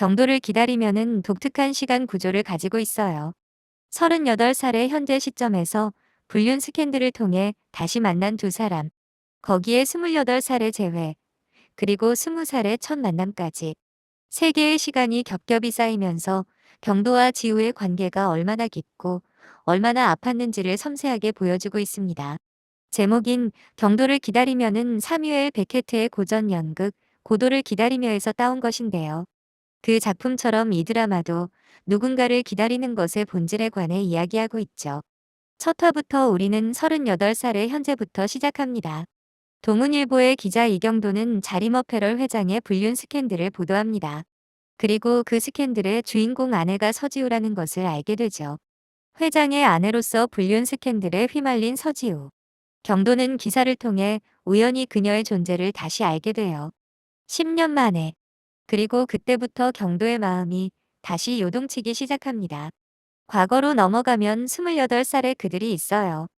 경도를 기다리면은 독특한 시간 구조를 가지고 있어요. 38살의 현재 시점에서 불륜 스캔들을 통해 다시 만난 두 사람. 거기에 28살의 재회, 그리고 20살의 첫 만남까지. 세 개의 시간이 겹겹이 쌓이면서 경도와 지우의 관계가 얼마나 깊고 얼마나 아팠는지를 섬세하게 보여주고 있습니다. 제목인 경도를 기다리면은 사뮤엘 베케트의 고전 연극 고도를 기다리며에서 따온 것인데요. 그 작품처럼 이 드라마도 누군가를 기다리는 것의 본질에 관해 이야기하고 있죠. 첫 화부터 우리는 38살의 현재부터 시작합니다. 동문일보의 기자 이경도는 패럴 회장의 불륜 스캔들을 보도합니다. 그리고 그 스캔들의 주인공 아내가 서지우라는 것을 알게 되죠. 회장의 아내로서 불륜 스캔들에 휘말린 서지우. 경도는 기사를 통해 우연히 그녀의 존재를 다시 알게 돼요. 10년 만에. 그리고 그때부터 경도의 마음이 다시 요동치기 시작합니다. 과거로 넘어가면 28살의 그들이 있어요.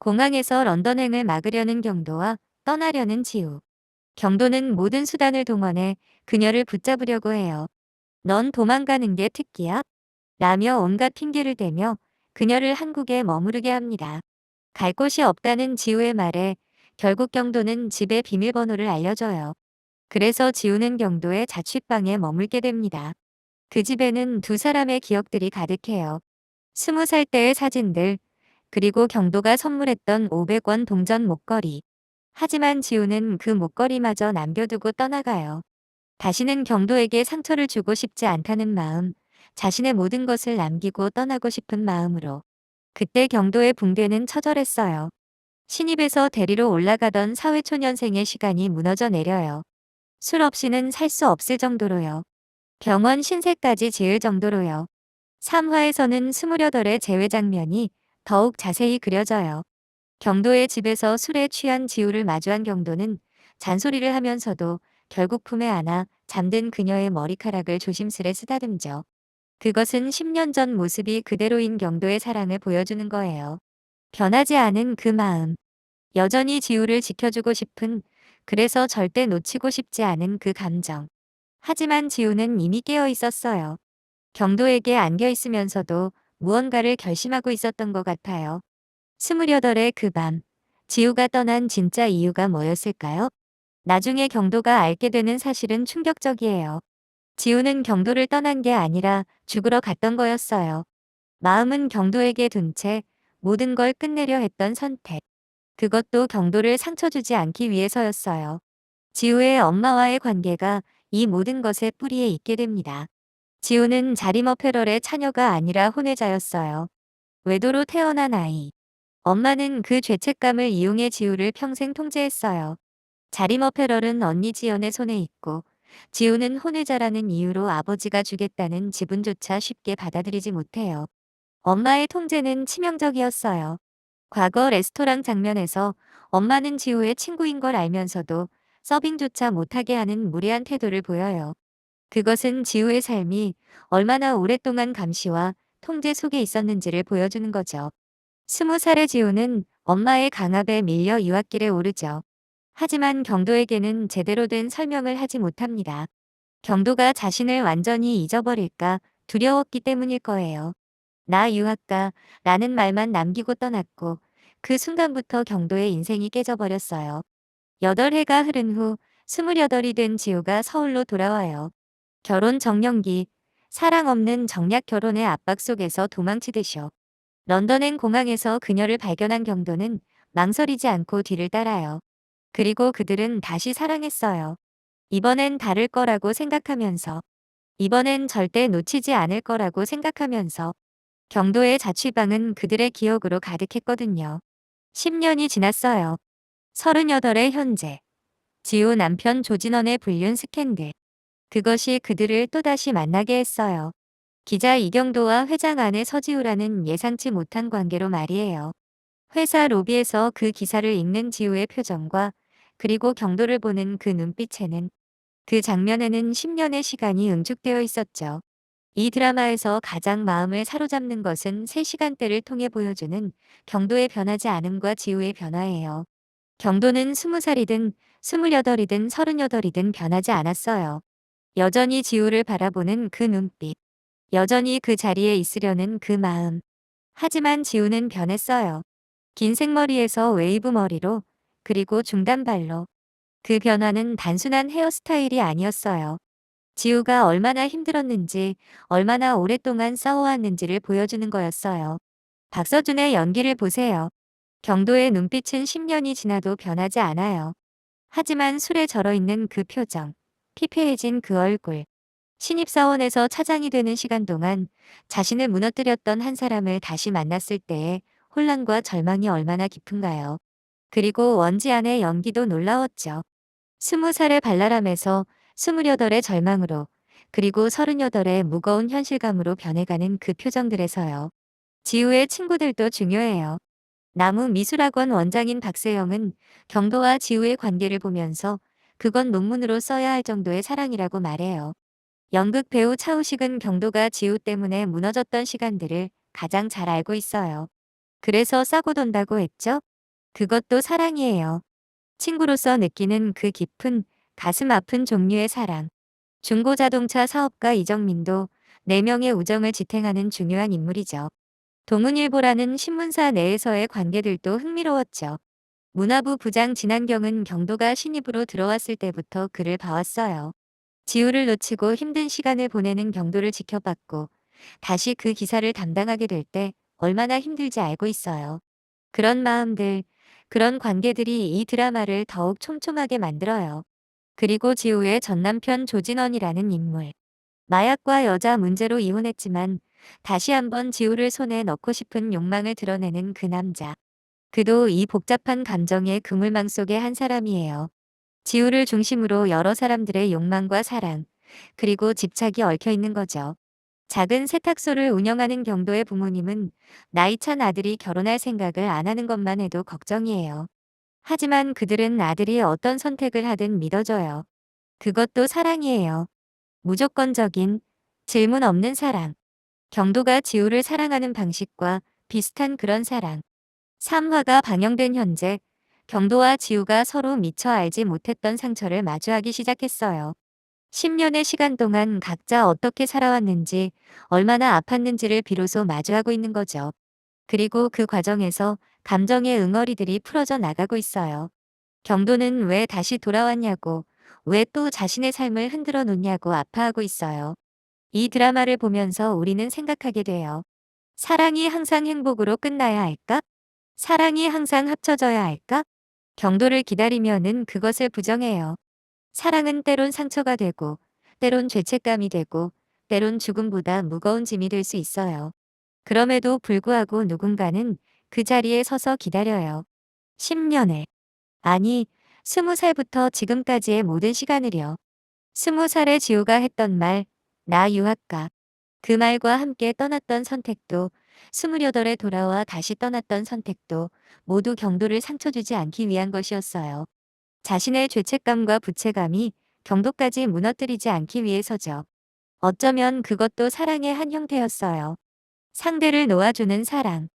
공항에서 런던행을 막으려는 경도와 떠나려는 지우. 경도는 모든 수단을 동원해 그녀를 붙잡으려고 해요. 넌 도망가는 게 특기야? 라며 온갖 핑계를 대며 그녀를 한국에 머무르게 합니다. 갈 곳이 없다는 지우의 말에 결국 경도는 집의 비밀번호를 알려줘요. 그래서 지우는 경도의 자취방에 머물게 됩니다. 그 집에는 두 사람의 기억들이 가득해요. 스무 살 때의 사진들, 그리고 경도가 선물했던 500원 동전 목걸이. 하지만 지우는 그 목걸이마저 남겨두고 떠나가요. 다시는 경도에게 상처를 주고 싶지 않다는 마음, 자신의 모든 것을 남기고 떠나고 싶은 마음으로. 그때 경도의 붕대는 처절했어요. 신입에서 대리로 올라가던 사회초년생의 시간이 무너져 내려요. 술 없이는 살 수 없을 정도로요. 병원 신세까지 지을 정도로요. 3화에서는 28의 재회 장면이 더욱 자세히 그려져요. 경도의 집에서 술에 취한 지우를 마주한 경도는 잔소리를 하면서도 결국 품에 안아 잠든 그녀의 머리카락을 조심스레 쓰다듬죠. 그것은 10년 전 모습이 그대로인 경도의 사랑을 보여주는 거예요. 변하지 않은 그 마음. 여전히 지우를 지켜주고 싶은, 그래서 절대 놓치고 싶지 않은 그 감정. 하지만 지우는 이미 깨어 있었어요. 경도에게 안겨 있으면서도 무언가를 결심하고 있었던 것 같아요. 스물여덟의 그 밤, 지우가 떠난 진짜 이유가 뭐였을까요? 나중에 경도가 알게 되는 사실은 충격적이에요. 지우는 경도를 떠난 게 아니라 죽으러 갔던 거였어요. 마음은 경도에게 둔 채 모든 걸 끝내려 했던 선택. 그것도 경도를 상처 주지 않기 위해서였어요. 지우의 엄마와의 관계가 이 모든 것의 뿌리에 있게 됩니다. 지우는 자리머 패럴의 차녀가 아니라 혼외자였어요. 외도로 태어난 아이. 엄마는 그 죄책감을 이용해 지우를 평생 통제했어요. 자리머 패럴은 언니 지연의 손에 있고 지우는 혼외자라는 이유로 아버지가 주겠다는 지분조차 쉽게 받아들이지 못해요. 엄마의 통제는 치명적이었어요. 과거 레스토랑 장면에서 엄마는 지우의 친구인 걸 알면서도 서빙조차 못하게 하는 무례한 태도를 보여요. 그것은 지우의 삶이 얼마나 오랫동안 감시와 통제 속에 있었는지를 보여주는 거죠. 스무 살의 지우는 엄마의 강압에 밀려 유학길에 오르죠. 하지만 경도에게는 제대로 된 설명을 하지 못합니다. 경도가 자신을 완전히 잊어버릴까 두려웠기 때문일 거예요. 나 유학가 라는 말만 남기고 떠났고 그 순간부터 경도의 인생이 깨져버렸어요. 여덟 해가 흐른 후 스물여덟이 된 지우가 서울로 돌아와요. 결혼 정년기, 사랑 없는 정략 결혼의 압박 속에서 도망치듯이요. 런던행 공항에서 그녀를 발견한 경도는 망설이지 않고 뒤를 따라요. 그리고 그들은 다시 사랑했어요. 이번엔 다를 거라고 생각하면서. 이번엔 절대 놓치지 않을 거라고 생각하면서. 경도의 자취방은 그들의 기억으로 가득했거든요. 10년이 지났어요. 38의 현재. 지우 남편 조진원의 불륜 스캔들. 그것이 그들을 또다시 만나게 했어요. 기자 이경도와 회장 아내 서지우라는 예상치 못한 관계로 말이에요. 회사 로비에서 그 기사를 읽는 지우의 표정과 그리고 경도를 보는 그 눈빛에는 그 장면에는 10년의 시간이 응축되어 있었죠. 이 드라마에서 가장 마음을 사로잡는 것은 3시간대를 통해 보여주는 경도의 변하지 않음과 지우의 변화예요. 경도는 20살이든 28이든 38이든 변하지 않았어요. 여전히 지우를 바라보는 그 눈빛. 여전히 그 자리에 있으려는 그 마음. 하지만 지우는 변했어요. 긴 생머리에서 웨이브 머리로, 그리고 중단발로. 그 변화는 단순한 헤어스타일이 아니었어요. 지우가 얼마나 힘들었는지, 얼마나 오랫동안 싸워왔는지를 보여주는 거였어요. 박서준의 연기를 보세요. 경도의 눈빛은 10년이 지나도 변하지 않아요. 하지만 술에 절어있는 그 표정, 피폐해진 그 얼굴, 신입사원에서 차장이 되는 시간 동안 자신을 무너뜨렸던 한 사람을 다시 만났을 때의 혼란과 절망이 얼마나 깊은가요. 그리고 원지안의 연기도 놀라웠죠. 스무 살의 발랄함에서 스물여덟의 절망으로 그리고 서른여덟의 무거운 현실감으로 변해가는 그 표정들에서요. 지우의 친구들도 중요해요. 나무 미술학원 원장인 박세영은 경도와 지우의 관계를 보면서 그건 논문으로 써야 할 정도의 사랑이라고 말해요. 연극 배우 차우식은 경도가 지우 때문에 무너졌던 시간들을 가장 잘 알고 있어요. 그래서 싸고 돈다고 했죠? 그것도 사랑이에요. 친구로서 느끼는 그 깊은 가슴 아픈 종류의 사랑. 중고자동차 사업가 이정민도 4명의 우정을 지탱하는 중요한 인물이죠. 동은일보라는 신문사 내에서의 관계들도 흥미로웠죠. 문화부 부장 진한경은 경도가 신입으로 들어왔을 때부터 그를 봐왔어요. 지우를 놓치고 힘든 시간을 보내는 경도를 지켜봤고 다시 그 기사를 담당하게 될 때 얼마나 힘들지 알고 있어요. 그런 마음들, 그런 관계들이 이 드라마를 더욱 촘촘하게 만들어요. 그리고 지우의 전남편 조진원이라는 인물. 마약과 여자 문제로 이혼했지만 다시 한번 지우를 손에 넣고 싶은 욕망을 드러내는 그 남자. 그도 이 복잡한 감정의 그물망 속의 한 사람이에요. 지우를 중심으로 여러 사람들의 욕망과 사랑, 그리고 집착이 얽혀 있는 거죠. 작은 세탁소를 운영하는 경도의 부모님은 나이 찬 아들이 결혼할 생각을 안 하는 것만 해도 걱정이에요. 하지만 그들은 아들이 어떤 선택을 하든 믿어줘요. 그것도 사랑이에요. 무조건적인, 질문 없는 사랑. 경도가 지우를 사랑하는 방식과 비슷한 그런 사랑. 3화가 방영된 현재 경도와 지우가 서로 미처 알지 못했던 상처를 마주하기 시작했어요. 10년의 시간 동안 각자 어떻게 살아왔는지, 얼마나 아팠는지를 비로소 마주하고 있는 거죠. 그리고 그 과정에서 감정의 응어리들이 풀어져 나가고 있어요. 경도는 왜 다시 돌아왔냐고, 왜 또 자신의 삶을 흔들어 놓냐고 아파하고 있어요. 이 드라마를 보면서 우리는 생각하게 돼요. 사랑이 항상 행복으로 끝나야 할까? 사랑이 항상 합쳐져야 할까? 경도를 기다리면은 그것을 부정해요. 사랑은 때론 상처가 되고, 때론 죄책감이 되고, 때론 죽음보다 무거운 짐이 될 수 있어요. 그럼에도 불구하고 누군가는 그 자리에 서서 기다려요. 10년을. 아니, 20살부터 지금까지의 모든 시간을요. 20살의 지우가 했던 말, 나 유학가. 그 말과 함께 떠났던 선택도, 28에 돌아와 다시 떠났던 선택도 모두 경도를 상처 주지 않기 위한 것이었어요. 자신의 죄책감과 부채감이 경도까지 무너뜨리지 않기 위해서죠. 어쩌면 그것도 사랑의 한 형태였어요. 상대를 놓아주는 사랑.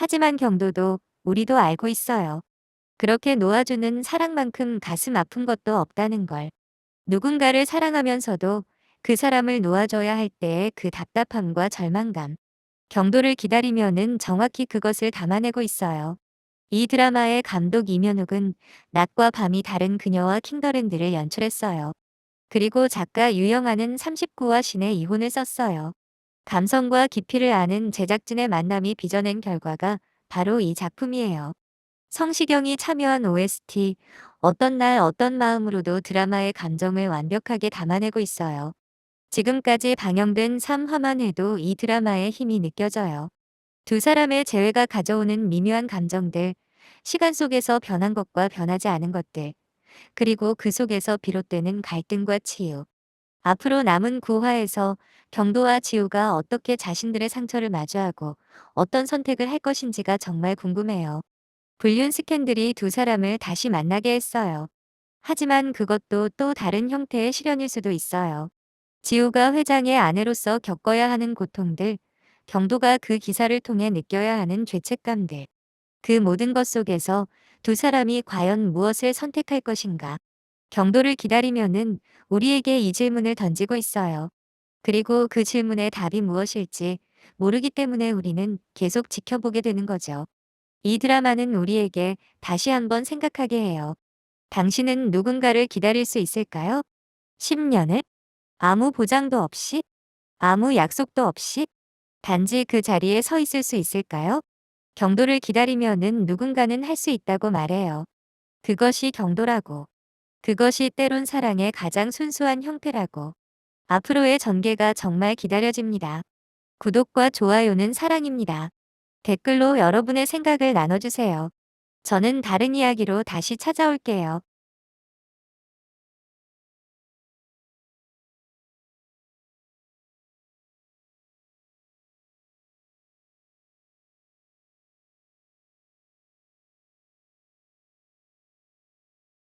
하지만 경도도 우리도 알고 있어요. 그렇게 놓아주는 사랑만큼 가슴 아픈 것도 없다는 걸. 누군가를 사랑하면서도 그 사람을 놓아줘야 할 때의 그 답답함과 절망감. 경도를 기다리면은 정확히 그것을 담아내고 있어요. 이 드라마의 감독 이면욱은 낮과 밤이 다른 그녀와 킹더랜드를 연출했어요. 그리고 작가 유영아는 39와 신의 이혼을 썼어요. 감성과 깊이를 아는 제작진의 만남이 빚어낸 결과가 바로 이 작품이에요. 성시경이 참여한 OST, 어떤 날 어떤 마음으로도 드라마의 감정을 완벽하게 담아내고 있어요. 지금까지 방영된 3화만 해도 이 드라마의 힘이 느껴져요. 두 사람의 재회가 가져오는 미묘한 감정들, 시간 속에서 변한 것과 변하지 않은 것들, 그리고 그 속에서 비롯되는 갈등과 치유. 앞으로 남은 9화에서 경도와 지우가 어떻게 자신들의 상처를 마주하고 어떤 선택을 할 것인지가 정말 궁금해요. 불륜 스캔들이 두 사람을 다시 만나게 했어요. 하지만 그것도 또 다른 형태의 실현일 수도 있어요. 지우가 회장의 아내로서 겪어야 하는 고통들, 경도가 그 기사를 통해 느껴야 하는 죄책감들. 그 모든 것 속에서 두 사람이 과연 무엇을 선택할 것인가. 경도를 기다리면은 우리에게 이 질문을 던지고 있어요. 그리고 그 질문의 답이 무엇일지 모르기 때문에 우리는 계속 지켜보게 되는 거죠. 이 드라마는 우리에게 다시 한번 생각하게 해요. 당신은 누군가를 기다릴 수 있을까요? 10년을? 아무 보장도 없이? 아무 약속도 없이? 단지 그 자리에 서 있을 수 있을까요? 경도를 기다리면은 누군가는 할 수 있다고 말해요. 그것이 경도라고. 그것이 때론 사랑의 가장 순수한 형태라고. 앞으로의 전개가 정말 기다려집니다. 구독과 좋아요는 사랑입니다. 댓글로 여러분의 생각을 나눠주세요. 저는 다른 이야기로 다시 찾아올게요.